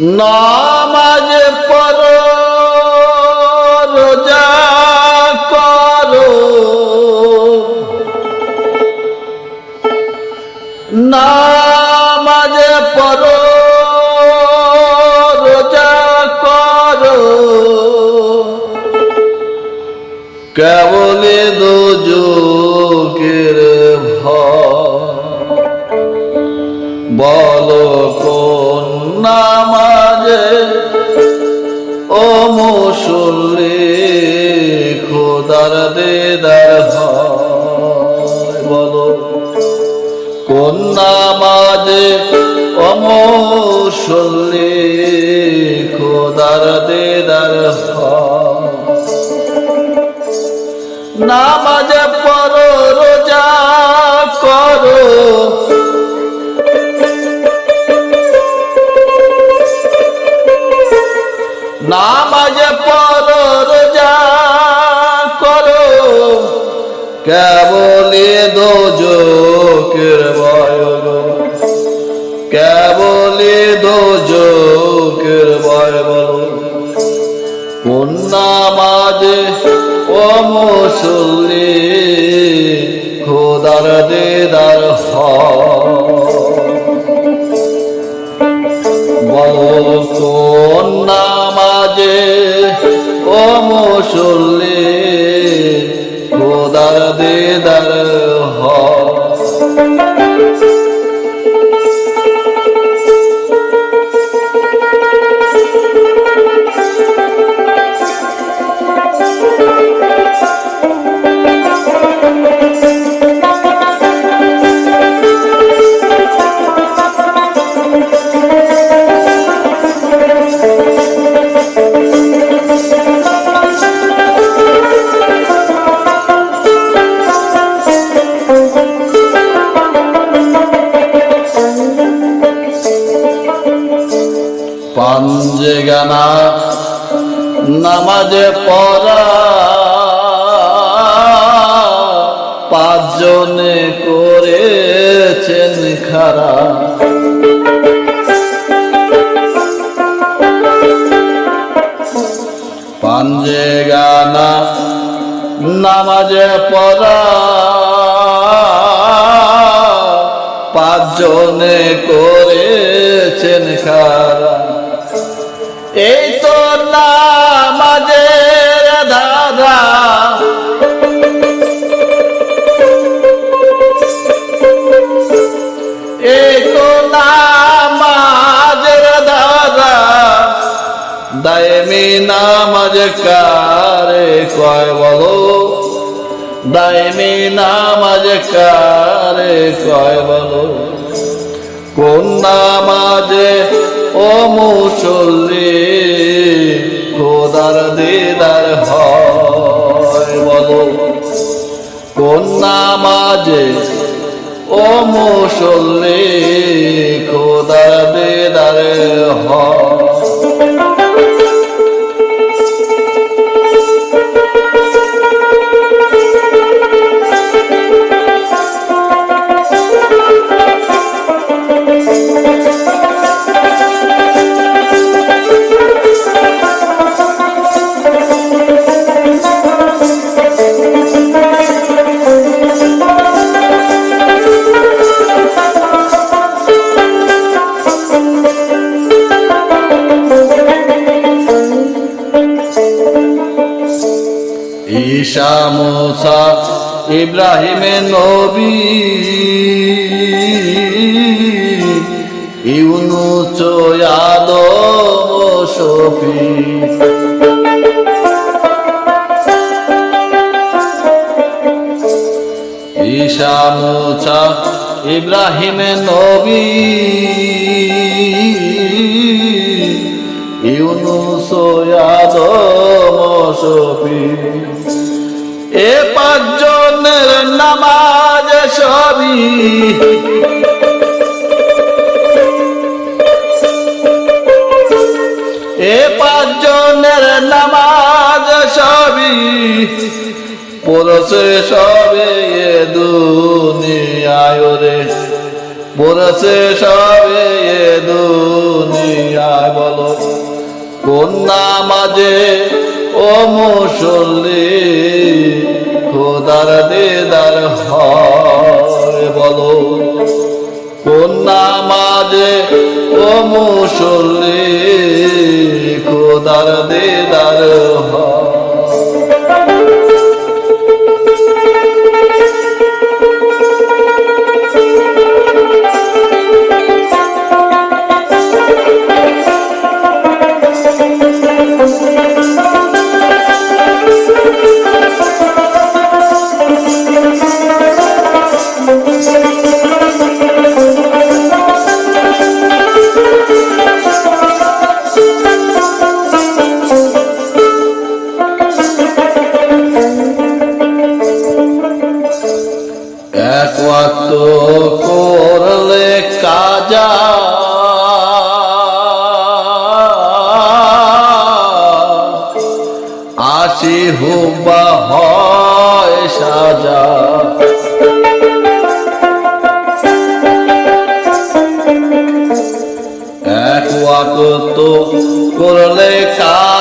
নামাজ পর রোজা করো। নামাজ পর রোজা করো। কেবলে দোজকের দেদার বলো। কোন নামাজে ও মুসল্লি খোদার দেদার নামাজে পড়ো, রোজা করো। নামাজে পড়ো, রোজা কেবলে দোজকের ভয় গো কেবলে দোজকের ভয় বলো কোন নামাজে ও মুসল্লি খোদার দেদার বল কোন গানা নামাজে পড়া পাঁচজনে করেছেন খারা। পাঞ্জে গানা নামাজে পড়া পাঁচজনে করেছেন খারা। এই তো নামাজের দাদা। এই তো নামাজের দাদা। দায়মি নামাজ কারে কয় বলো। দায়মি নামাজ কারে কয় বলো। কোন নামাজে ও মুসল্লি খোদার দিদার হয় বলো। কোন নামাজে? ও মুসল্লি খোদার দিদার হয়। ঈশা মোসা ইব্রাহিমের নবী। ইউনুস আদম শফি ঈশা মোসা ইব্রাহিমের নবী। ইউনুস আদম শফি এ পাঁচজনের নামাজ সবই। এ পাঁচজনের নামাজ সবই। পড়ছে সবে এ দুনিয়ায় রে। পড়ছে সবে এ দুনিয়ায় বল। মাঝে ও মুসল্লি খোদার দেদার হয় বলো। কোন নামাজে ও মুসল্লি খোদার দেদার হয় ওয়াক্ত করলে কাজা। আসি হুবা হয় সাজা। এক ওয়াক্ত করলে কাজা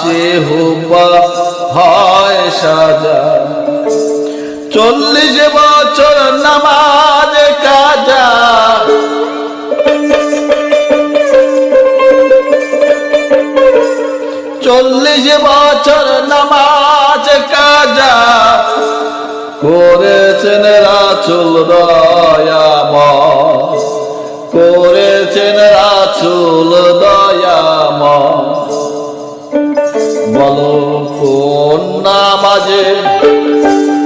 আসে হুবা হয় সাজা। চল্লিশ বছর নামাজ কাজা। চল্লিশ বছর নামাজ কাজা। করেছেন রাচুল দয়াম করেছেন রাচুল দয়াম বলো কোন নামাজে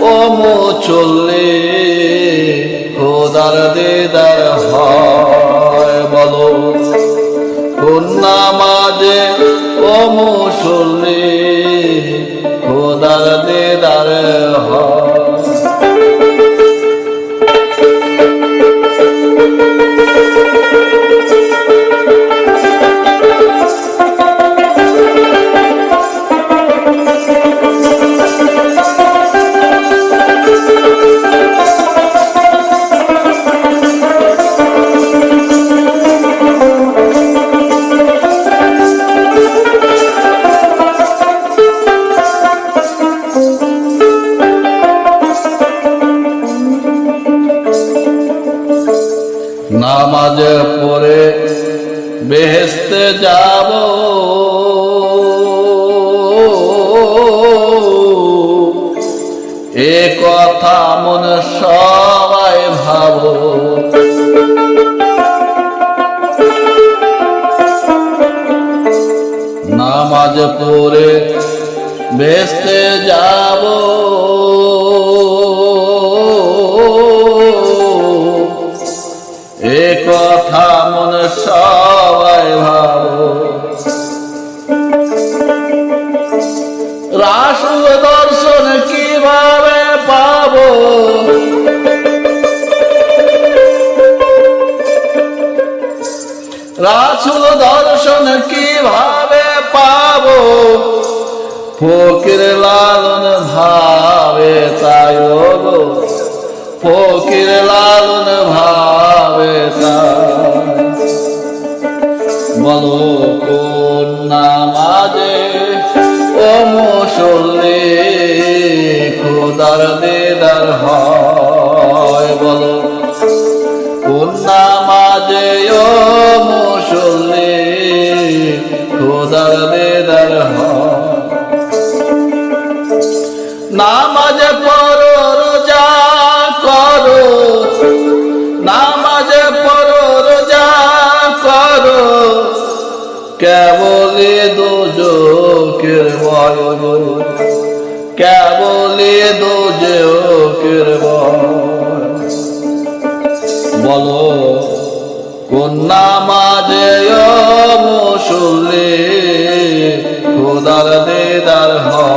ও মুচল্লি খোদার দিদার হয়? বলো কোন নামাজে ও মুসল্লি নামাজ পড়ে বেহেস্তে যাব। এ কথা মনে সবাই ভাবো। নামাজ পড়ে বেসতে যাব। রাসুল দর্শন কীভাবে পাবো? ফকির লালন ভাবে তাই ফকির লালন ভাবে বলো কোন নামাজে ও মুসল্লি, খুদার দিদার হয়, বলো। কোন নামাজে ও মুসল্লি খুদার দিদার হয়? নামাজে পড়ো, রোজা করো। নামাজে পড়ো, রোজা করো। কেবলি দুজোকের ভয় কেবলি ভয় বলো। কন্যা মাঝে ও মুসল্লি খোদার দেদার হয়?